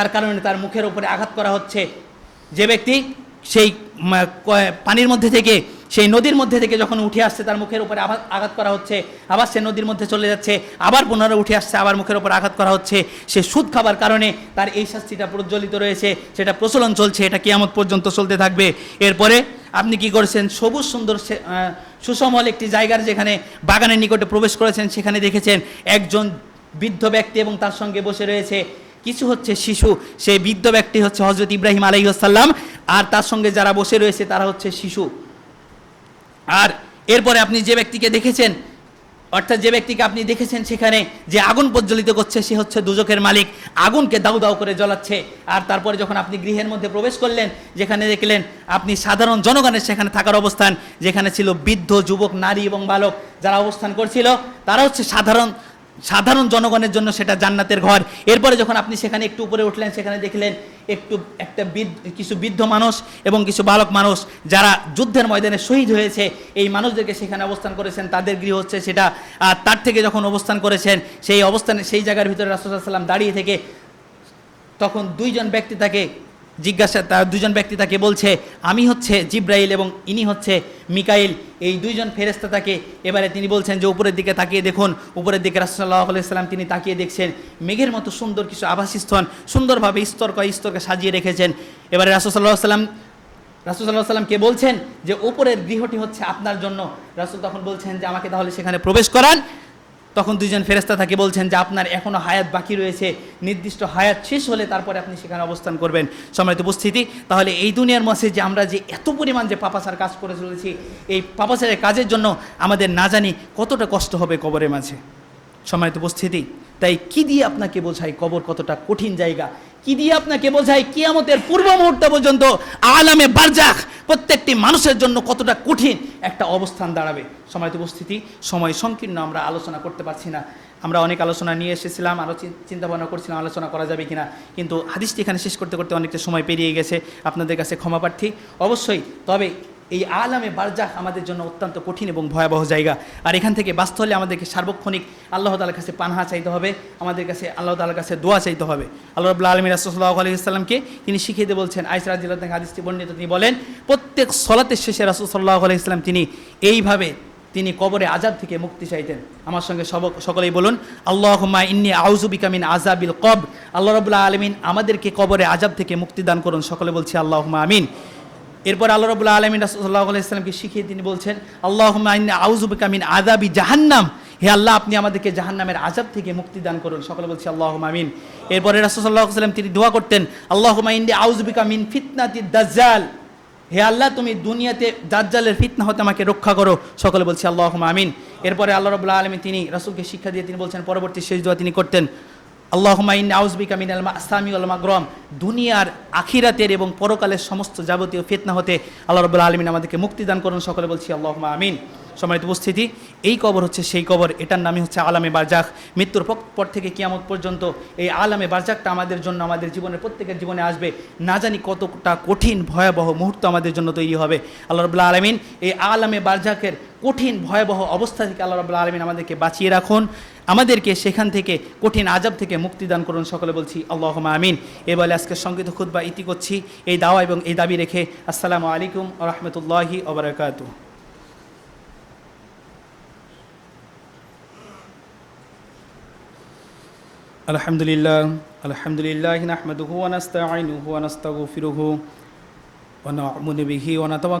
তার কারণে তার মুখের উপরে আঘাত করা হচ্ছে। যে ব্যক্তি সেই পানির মধ্যে থেকে, সেই নদীর মধ্যে থেকে যখন উঠে আসছে, তার মুখের উপরে আঘাত আঘাত করা হচ্ছে। আবার সে নদীর মধ্যে চলে যাচ্ছে, আবার পুনরায় উঠে আসছে, আবার মুখের উপর আঘাত করা হচ্ছে। সে সুদ খাবার কারণে তার এই শাস্তিটা প্রজ্বলিত রয়েছে, সেটা প্রচলন চলছে, এটা কিয়ামত পর্যন্ত চলতে থাকবে। এরপরে আপনি কি করেছেন? সবুজ সুন্দর সুসমল একটি জায়গার যেখানে বাগানের নিকটে প্রবেশ করেছেন, সেখানে দেখেছেন একজন বৃদ্ধ ব্যক্তি এবং তার সঙ্গে বসে রয়েছে। কিছু হচ্ছে শিশু, সেই বৃদ্ধ ব্যক্তি হচ্ছে হজরত ইব্রাহিম আলাইসাল্লাম আর তার সঙ্গে যারা বসে রয়েছে তারা হচ্ছে শিশু। আর এরপরে আপনি যে ব্যক্তিকে দেখেছেন, অর্থাৎ যে ব্যক্তিকে আপনি দেখেছেন সেখানে যে আগুন প্রজ্বলিত করছে, সে হচ্ছে দুজকের মালিক। আগুনকে দাউ দাউ করে জ্বলাচ্ছে। আর তারপরে যখন আপনি গৃহের মধ্যে প্রবেশ করলেন, যেখানে দেখলেন আপনি সাধারণ জনগণের সেখানে থাকার অবস্থান, যেখানে ছিল বৃদ্ধ, যুবক, নারী এবং বালক যারা অবস্থান করছিল, তারা হচ্ছে সাধারণ সাধারণ জনগণের জন্য সেটা জান্নাতের ঘর। এরপরে যখন আপনি সেখানে একটু উপরে উঠলেন, সেখানে দেখলেন একটু একটা কিছু বৃদ্ধ মানুষ এবং কিছু বালক মানুষ যারা যুদ্ধের ময়দানে শহীদ হয়েছে। এই মানুষদেরকে সেখানে অবস্থান করেছেন। তাদের গৃহ হচ্ছে সেটা আর তার থেকে যখন অবস্থান করেছেন, সেই অবস্থানে, সেই জায়গার ভিতরে রাসুসাল্লাম দাঁড়িয়ে থেকে তখন দুইজন ব্যক্তি তাকে জিজ্ঞাসা, তার দুজন ব্যক্তি তাকে বলছে, আমি হচ্ছে জিব্রাইল এবং ইনি হচ্ছে মিকাইল। এই দুইজন ফেরেস্তা তাকে এবারে তিনি বলছেন যে, উপরের দিকে তাকিয়ে দেখুন। উপরের দিকে রাসুল্লাহ তিনি তাকিয়ে দেখছেন, মেঘের মতো সুন্দর কিছু আবাসস্থল, সুন্দরভাবে স্তর কয় স্তরকে সাজিয়ে রেখেছেন। এবারে রাসুসাল্লাহ সাল্লাম রাসুল সাল্লাহ সাল্লামকে বলছেন যে, উপরের গৃহটি হচ্ছে আপনার জন্য। রাসুল তখন বলছেন যে, আমাকে তাহলে সেখানে প্রবেশ করান। তখন দুইজন ফেরেস্তা তাকে বলছেন যে, আপনার এখনও হায়াত বাকি রয়েছে। নির্দিষ্ট হায়াত শেষ হলে তারপরে আপনি সেখানে অবস্থান করবেন। সম্মানিত উপস্থিতি, তাহলে এই দুনিয়ার মাসে যে আমরা যে এত পরিমাণ যে পাপাসার কাজ করে চলেছি, এই পাপাসারের কাজের জন্য আমাদের না জানি কতটা কষ্ট হবে কবরের মাঝে। সম্মানিত উপস্থিতি, তাই কি দিয়ে আপনাকে বোঝাই কবর কতটা কঠিন জায়গা? কি দিয়ে আপনাকে বোঝাই কিয়ামতের পূর্ব মুহূর্ত পর্যন্ত আলামে বারজাখ প্রত্যেকটি মানুষের জন্য কতটা কঠিন একটা অবস্থান দাঁড়াবে। সময় উপস্থিতি, সময় সংকীর্ণ, আমরা আলোচনা করতে পারছি না। আমরা অনেক আলোচনা নিয়ে এসেছিলাম আরও চিন্তা ভাবনা করছিলাম আলোচনা করা যাবে কিনা। কিন্তু হাদিসটি এখানে শেষ করতে করতে অনেকটা সময় পেরিয়ে গেছে। আপনাদের কাছে ক্ষমা প্রার্থী। অবশ্যই, তবে এই আলামে বারজাহ আমাদের জন্য অত্যন্ত কঠিন এবং ভয়াবহ জায়গা। আর এখান থেকে বাঁচতে হলে আমাদেরকে সার্বক্ষণিক আল্লাহ তালার কাছে পানহা চাইতে হবে, আমাদের কাছে আল্লাহ তালার কাছে দোয়া চাইতে হবে। আল্লাহ রবুল্লা আলমী রাসুল্লাহ আলি ইসলামকে তিনি শিখিয়ে দিয়ে বলছেন আইসরাজ হাদিসটি বর্ণিত, তিনি বলেন, প্রত্যেক সলাতের শেষে রাসুল সাল্লাহ আলি ইসলাম তিনি এইভাবে তিনি কবরে আজাব থেকে মুক্তি চাইতেন। আমার সঙ্গে সব, সকলেই বলুন আল্লাহ ইন্নি আউজুবিকা মিন আজাবিল কব আল্লাহ রবুল্লাহ আলমিন আমাদেরকে কবরে আজাব থেকে মুক্তি দান করুন। সকলে বলছি আল্লাহ আমিন। এরপর আল্লাহ রবুল্লাহ আলমিন রাসুল্লাহ ইসলামকে শিখিয়ে তিনি বলছেন আল্লাহ আউজুবিকা মিন আজাবি জাহান্নাম। হে আল্লাহ, আপনি আমাদেরকে জাহান্নামের আজাব থেকে মুক্তি দান করুন। সকলে বলছি আল্লাহ আমিন। এরপরে রাসুল্লাহ সাল্লাম তিনি দোয়া করতেন আল্লাহ ইন্দি আউজুবিকা মিন ফিতনাতি দাজ্জাল। হে আল্লাহ, তুমি দুনিয়াতে দাজ্জালের ফিতনা হতে আমাকে রক্ষা করো। সকলে বলছি আল্লাহ আমিন। এরপরে আল্লাহ রবুল্লাহ আলমী তিনি রাসুলকে শিক্ষা দিয়ে তিনি বলছেন, পরবর্তী শেষ দোয়া তিনি করতেন আল্লাহ আউজবিক আউজবিকা আলমা আসলামী আলমা আল দুনিয়ার, আখিরাতের এবং পরকালের সমস্ত যাবতীয় ফিতনা হতে আল্লাহ রবুল্লা আলমিন আমাদেরকে মুক্তি দান করুন। সকলে বলছি আল্লাহ আমিন। সম্মানিত উপস্থিতি, এই কবর হচ্ছে সেই কবর, এটার নামই হচ্ছে আলামে বারজাক মৃত্যুর পর থেকে কিয়ামত পর্যন্ত এই আলামে বারজাকটা আমাদের জন্য, আমাদের জীবনের প্রত্যেকের জীবনে আসবে। না জানি কতটা কঠিন, ভয়াবহ মুহূর্ত আমাদের জন্য তৈরি হবে। আল্লাহ রবুল্লাহ আলমিন এই আলামে বারজাকের কঠিন, ভয়াবহ অবস্থা থেকে আল্লাহ রবুল্লাহ আলমিন আমাদেরকে বাঁচিয়ে রাখুন। আমাদেরকে সেখান থেকে কঠিন আজাব থেকে মুক্তি দান করুন, সকলে বলছি আল্লাহ আমিন। বলে আজকে সংগীত খুদ বা ইতি করছি। এই দাওয়া এবং এই দাবি রেখে আসসালামু আলাইকুম রহমতুল্লাহি ওবরাকাতু الحمد لله الحمد لله نحمده ونستعينه ونستغفره ونؤمن به ونتوكل